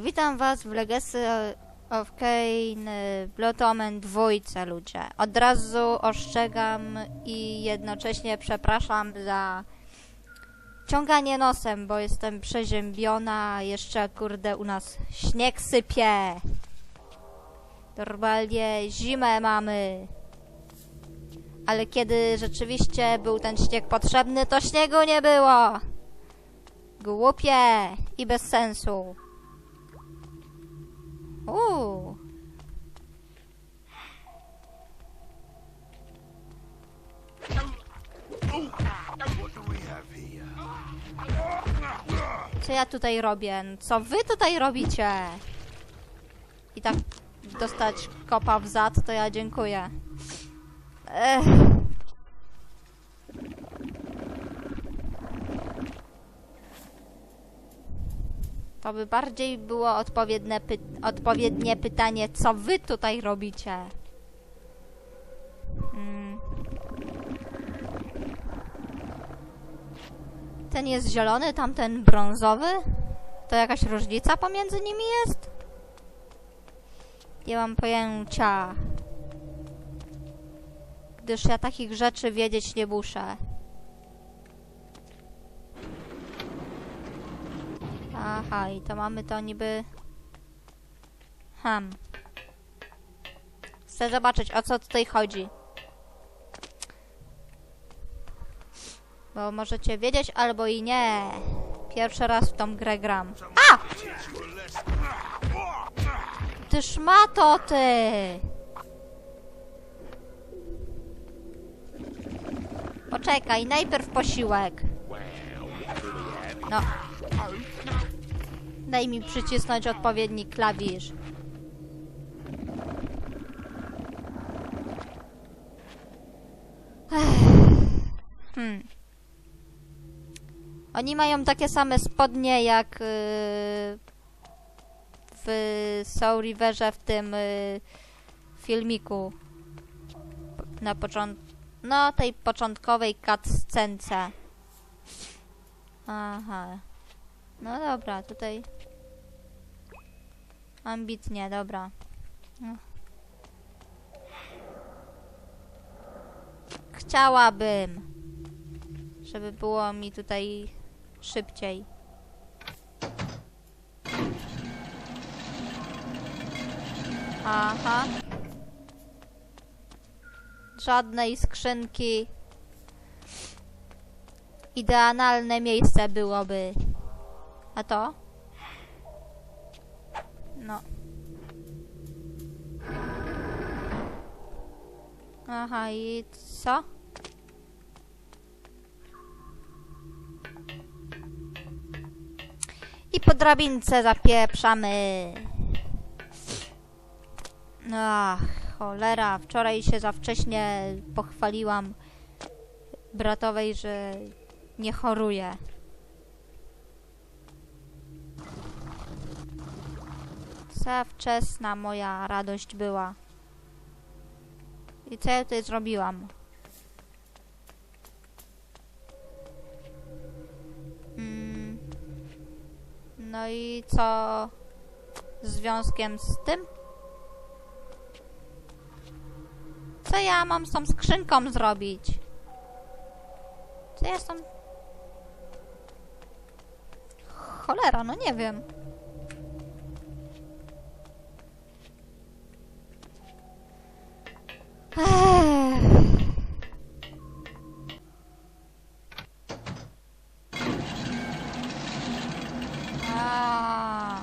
Witam was w Legacy of Kane Blood Omen dwójce, ludzie. Od razu ostrzegam i jednocześnie przepraszam za ciąganie nosem, bo jestem przeziębiona, jeszcze kurde u nas śnieg sypie. Normalnie zimę mamy. Ale kiedy rzeczywiście był ten śnieg potrzebny, to śniegu nie było. Głupie i bez sensu. Co ja tutaj robię? Co wy tutaj robicie? I tak dostać kopa w zad, to ja dziękuję. Ech. To by bardziej było odpowiednie, py odpowiednie pytanie, co wy tutaj robicie? Hmm. Ten jest zielony, tamten brązowy? To jakaś różnica pomiędzy nimi jest? Nie mam pojęcia. Gdyż ja takich rzeczy wiedzieć nie muszę. Aha, i to mamy to niby... Hmm. Chcę zobaczyć, o co tutaj chodzi. Bo możecie wiedzieć, albo i nie. Pierwszy raz w tą grę gram. A! Ty szmato, ty! Poczekaj, najpierw posiłek. No. Daj mi przycisnąć odpowiedni klawisz. Hmm. Oni mają takie same spodnie jak yy, w Soul Riverze w tym yy, filmiku. Na początku. No, tej początkowej cutscence. Aha. No dobra, tutaj... Ambitnie, dobra. No. Chciałabym, żeby było mi tutaj szybciej. Aha. Żadnej skrzynki. Idealne miejsce byłoby. A to? Aha, i co? I po drabince zapieprzamy. Ach, cholera. Wczoraj się za wcześnie pochwaliłam bratowej, że nie choruje. Za wczesna moja radość była. I co ja tutaj zrobiłam? Mm. No i co związkiem z tym? Co ja mam z tą skrzynką zrobić? Co ja z tą... Cholera, no nie wiem. Ech. A.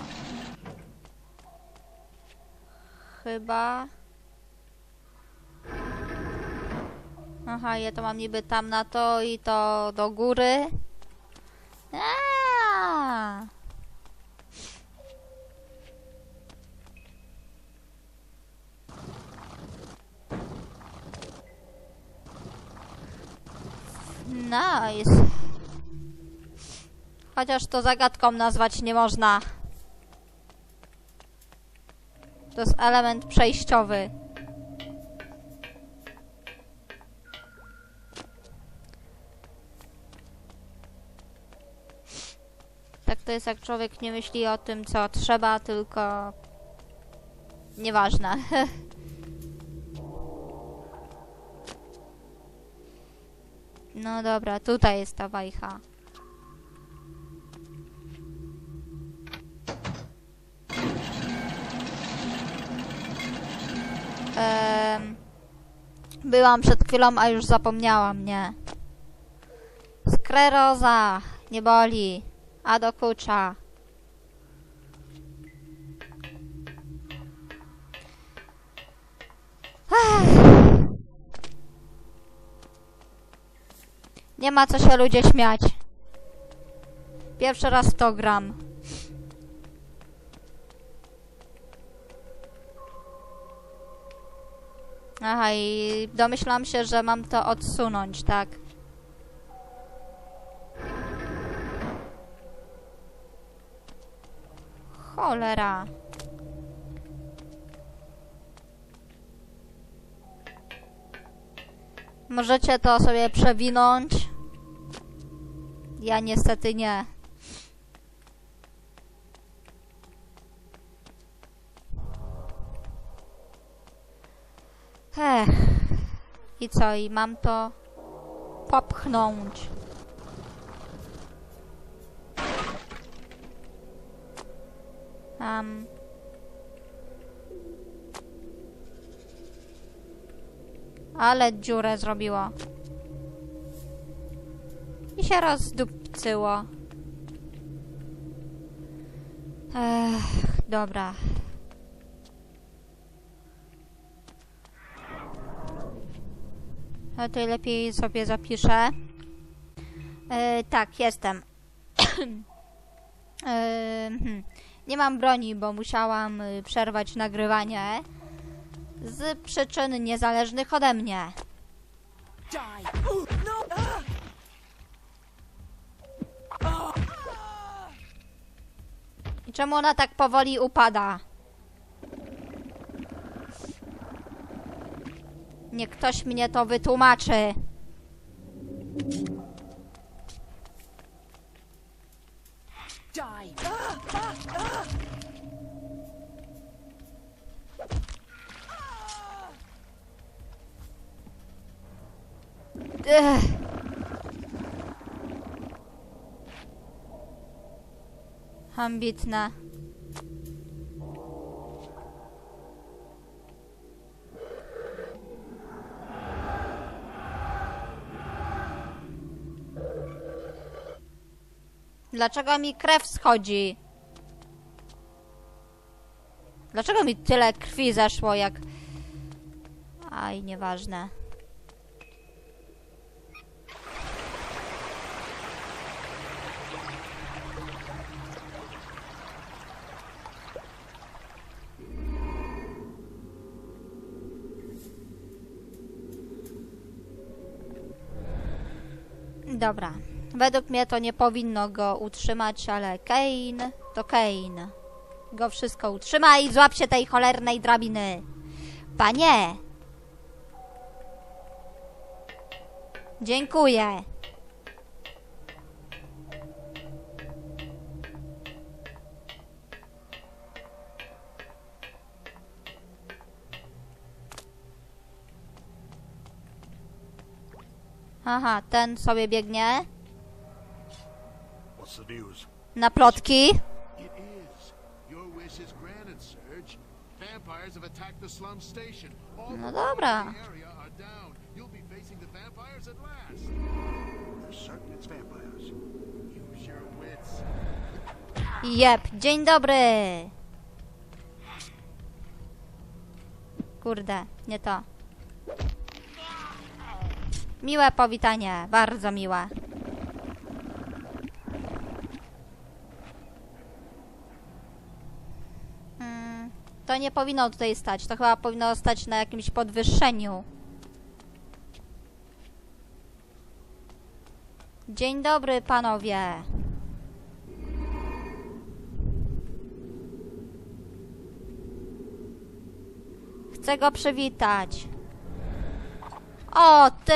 Chyba... Aha, ja to mam niby tam na to i to do góry. Aaaa. Nice. Chociaż to zagadką nazwać nie można. To jest element przejściowy. Tak To jest jak człowiek nie myśli o tym, co trzeba, tylko... Nieważne. No dobra, tutaj jest ta wajcha. Byłam przed chwilą, a już zapomniałam, nie. Skleroza, nie boli, a dokucza. Nie ma co się ludzie śmiać. Pierwszy raz to gram. Aha, i domyślam się, że mam to odsunąć, tak? Cholera. Możecie to sobie przewinąć. Ja niestety nie. I co? I mam to popchnąć. Um. Ale dziurę zrobiło. I się rozdupcyło. Ech, dobra. A to lepiej sobie zapiszę. E, tak, jestem. e, hmm. Nie mam broni, bo musiałam y, przerwać nagrywanie z przyczyn niezależnych ode mnie. No! I czemu ona tak powoli upada? Niech ktoś mnie to wytłumaczy. Ambitna. Dlaczego mi krew schodzi? Dlaczego mi tyle krwi zeszło jak... Aj, nieważne. Dobra. Według mnie to nie powinno go utrzymać, ale Kane to Kane. Go wszystko utrzyma i złap się tej cholernej drabiny. Panie! Dziękuję. Aha, ten sobie biegnie station. All No dobra. Jep, dzień dobry. Kurde, nie to. Miłe powitanie, bardzo miłe. Mm, to nie powinno tutaj stać, to chyba powinno stać na jakimś podwyższeniu. Dzień dobry, panowie. Chcę go przywitać. O, ty!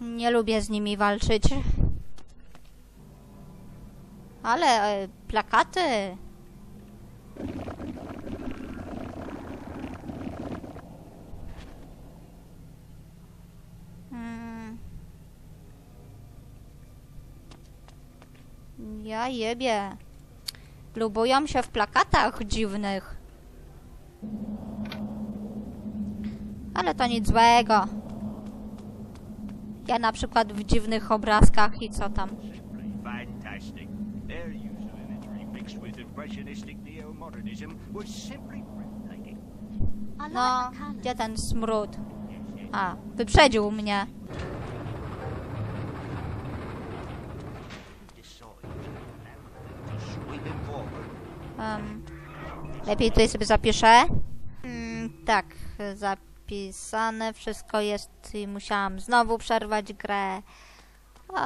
Nie lubię z nimi walczyć. Ale e, plakaty. Mm. Ja jebie. Lubują się w plakatach dziwnych. Ale to nic złego. Ja na przykład w dziwnych obrazkach i co tam. No, gdzie ten smród? A, wyprzedził mnie. Em, lepiej tutaj sobie zapiszę. Mm, tak, zapisane wszystko jest i musiałam znowu przerwać grę.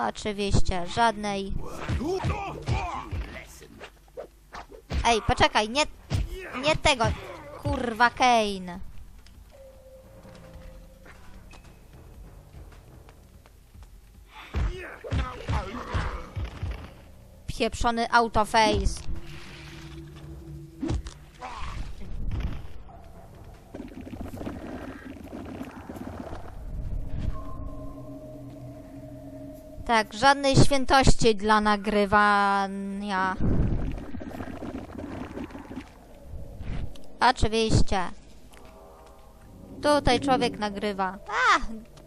Oczywiście, żadnej. Ej, poczekaj, nie, nie tego. Kurwa, Kane. Pieprzony autoface. Tak, żadnej świętości dla nagrywania. Oczywiście. Tutaj człowiek nagrywa. A,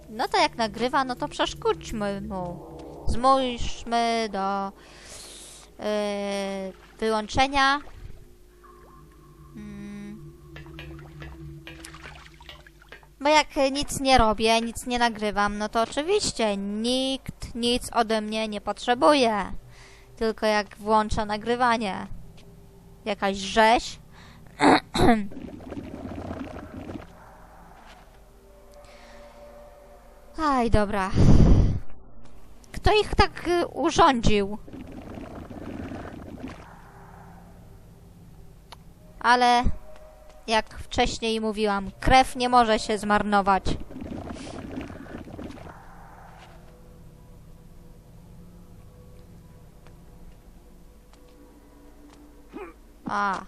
no to jak nagrywa, no to przeszkódźmy mu. Zmuśmy do yy, wyłączenia. Mm. Bo jak nic nie robię, nic nie nagrywam, no to oczywiście nikt nic ode mnie nie potrzebuje. Tylko jak włączę nagrywanie. Jakaś rzeź. Aj, dobra. Kto ich tak y, urządził? Ale jak wcześniej mówiłam, krew nie może się zmarnować. A,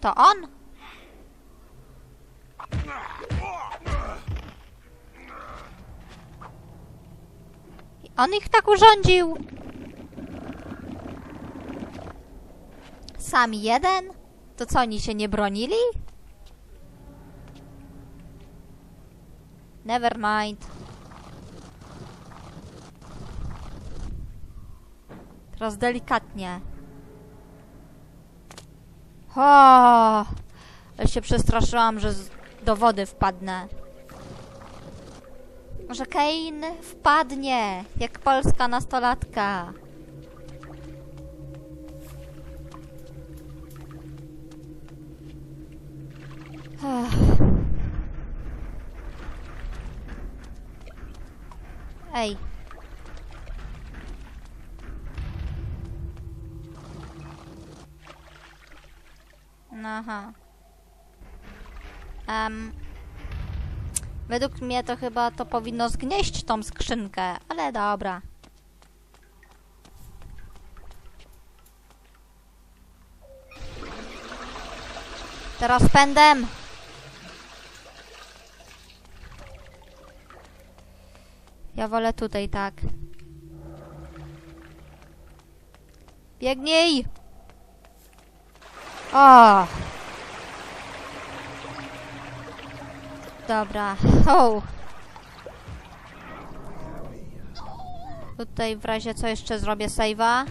to on? On ich tak urządził? Sam jeden? To co, oni się nie bronili? Never mind. Teraz delikatnie. O, ale się przestraszyłam, że do wody wpadnę. Może Kane wpadnie, jak polska nastolatka. Ej. Aha. Em, według mnie to chyba to powinno zgnieść tą skrzynkę, ale dobra. Teraz pędem! Ja wolę tutaj, tak. Biegnij! O! Dobra. O! Tutaj w razie co jeszcze zrobię save'a.